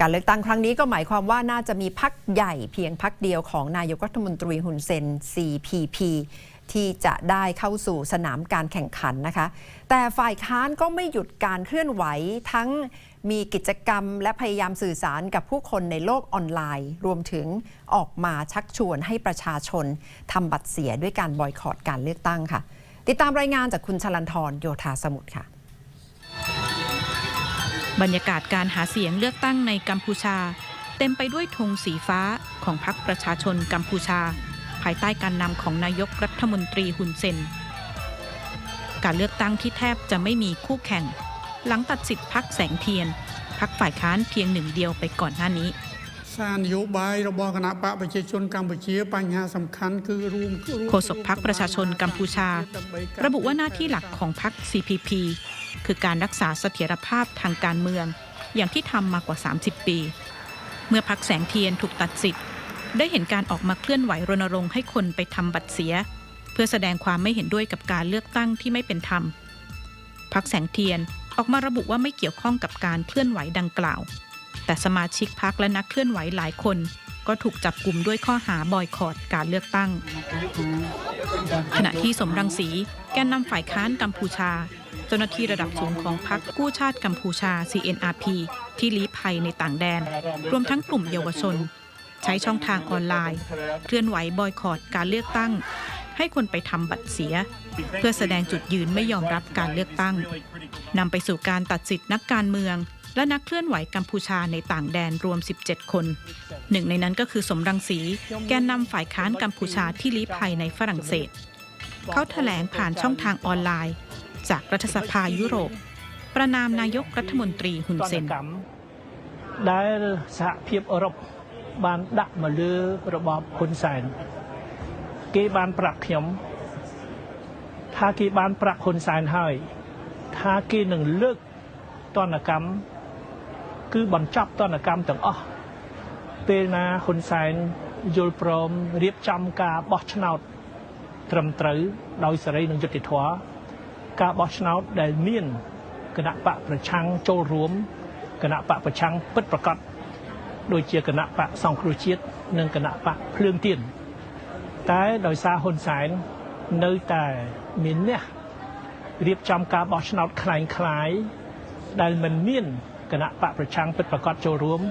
การเลือกตั้งครั้งนี้ก็หมายความว่าน่าจะมีพักใหญ่เพียงพักเดียวของนายกรัฐมนตรีฮุนเซน CPP ที่จะได้เข้าสู่สนามการแข่งขันนะคะ แต่ฝ่ายค้านก็ไม่หยุดการเคลื่อนไหวทั้งมีกิจกรรมและพยายามสื่อสารกับผู้คนในโลกออนไลน์ รวมถึงออกมาชักชวนให้ประชาชนทำบัตรเสียด้วยการบอยคอรดการเลือกตั้งค่ะ ติดตามรายงานจากคุณชลันทรโยธาสมุทรค่ะ บรรยากาศการหาเสียงเลือกตั้งในกัมพูชา เต็มไปด้วยธงสีฟ้าของพรรคประชาชนกัมพูชา ภายใต้การนำของนายกรัฐมนตรีฮุนเซน การเลือกตั้งที่แทบจะไม่มีคู่แข่ง หลังตัดสิทธิ์พักแสงเทียน พักฝ่ายค้านเพียงหนึ่งเดียวไปก่อนหน้านี้ សារនយោបាយរបស់គណៈបកប្រជាជនកម្ពុជាបញ្ហាសំខាន់គឺរួមរួម โฆษกพรรคประชาชนกัมพูชา ระบุว่าหน้าที่หลักของพรรค CPP คือการรักษาเสถียรภาพทางการเมือง อย่างที่ทำมากว่า 30 ปี เมื่อพักแสงเทียนถูกตัดสิทธิ์ ได้เห็นการออกมาเคลื่อนไหวรณรงค์ให้คนไปทำบัตรเสีย เพื่อแสดงความไม่เห็นด้วยกับการเลือกตั้งที่ไม่เป็นธรรมพักแสงเทียนออกมาระบุว่าไม่เกี่ยวข้องกับการเคลื่อนไหวดังกล่าว แต่สมาชิกพักและนักเคลื่อนไหวหลายคน ก็ถูกจับกลุ่มด้วยข้อหาบอยคอรดการเลือกตั้ง ขณะที่สมรังสีแกนนำฝ่ายค้านกัมพูชา เจ้าหน้าที่ระดับสูงของพรรคกู้ชาติกัมพูชา CNRP ที่ลี้ภัยในต่างแดน รวมทั้งกลุ่มเยาวชน ใช้ช่องทางออนไลน์ เคลื่อนไหวบอยคอรดการเลือกตั้ง ให้คนไปทำบัตรเสีย เพื่อแสดงจุดยืนไม่ยอมรับการเลือกตั้งนำไปสู่การตัดสิทธินักการเมืองและนักเคลื่อนไหวกัมพูชาในต่างแดนรวม 17 คน หนึ่งในนั้นก็คือสมรังสี แกนนำฝ่ายค้านกัมพูชาที่ลี้ภัยในฝรั่งเศส เขาแถลงผ่านช่องทางออนไลน์ จากรัฐสภายุโรป ประนามนายกรัฐมนตรีฮุน ទ เซ ណ្ឌ น កម្មដែលសហភាពអឺរ៉ុបបានដាក់មកលើរបបហ៊ុនសែនគេបានប្រាប់ខ្ញុំថាគេបានប្រាប់ហ៊ុនសែនហើយ ថាគេនឹងលើកទណ្ឌកម្មគឺបញ្ចប់ទណ្ឌកម្មទាំងអស់ពេលណាហ៊ុនសែនយល់ព្រមរៀបចំការបោះឆ្នោតត្រឹមត្រូវដោយសេរីនិងយុត្តិធម៌ ការបោះឆ្នោតដែលមានគណៈបកប្រឆាំងចូលរួមគណៈបកប្រឆាំងពិតប្រាកដដូចជាគណៈបកសង្គ្រោះជាតិនិងគណៈបកភ្លើងទៀនតែដោយសារហ៊ុនសែននៅតែមានអ្នករៀបចំការបោះឆ្នោតคล้ายคล้ายៗដែលមិនមានគណៈបកប្រឆាំងពិតប្រាកដចូលរួម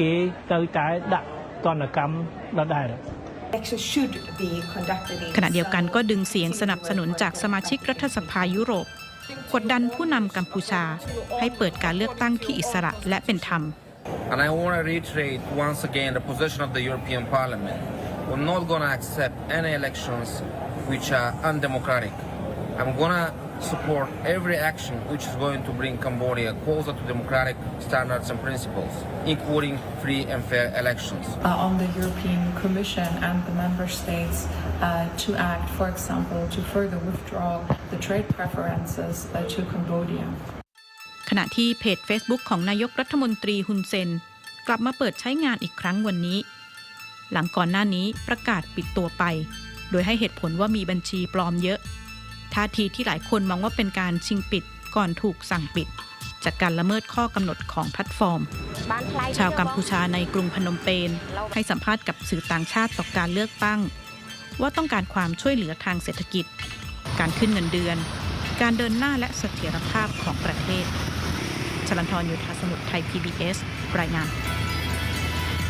គេទៅតែដាក់ទណ្ឌកម្មដដែល Elections should be conducted in ขณะเดียวกันก็ดึงเสียงสนับสนุนจากสมาชิกรัฐสภายุโรป กดดันผู้นำกัมพูชา ให้เปิดการเลือกตั้งที่อิสระและเป็นธรรม And I want to reiterate once again the position of the European Parliament. We're not going to accept any elections which are undemocratic. I'm going to support every action which is going to bring Cambodia closer to democratic standards and principles, including free and fair elections. uh, on the European Commission and the member states uh, to act, for example, to further withdraw the trade preferences uh, to Cambodia. ขณะที่เพจ Facebook ของนายกรัฐมนตรีฮุนเซน กลับมาเปิดใช้งานอีกครั้งวันนี้ หลังก่อนหน้านี้ประกาศปิดตัวไป โดยให้เหตุผลว่ามีบัญชีปลอมเยอะ ท่าทีที่หลายคนมองว่าเป็นการชิงปิดก่อนถูกสั่งปิด จากการละเมิดข้อกำหนดของแพลตฟอร์ม ชาวกัมพูชาในกรุงพนมเปญให้สัมภาษณ์กับสื่อต่างชาติต่อการเลือกตั้ง ว่าต้องการความช่วยเหลือทางเศรษฐกิจ การขึ้นเงินเดือน การเดินหน้าและเสถียรภาพของประเทศชลันทรโยธาสมุทรไทย PBS รายงาน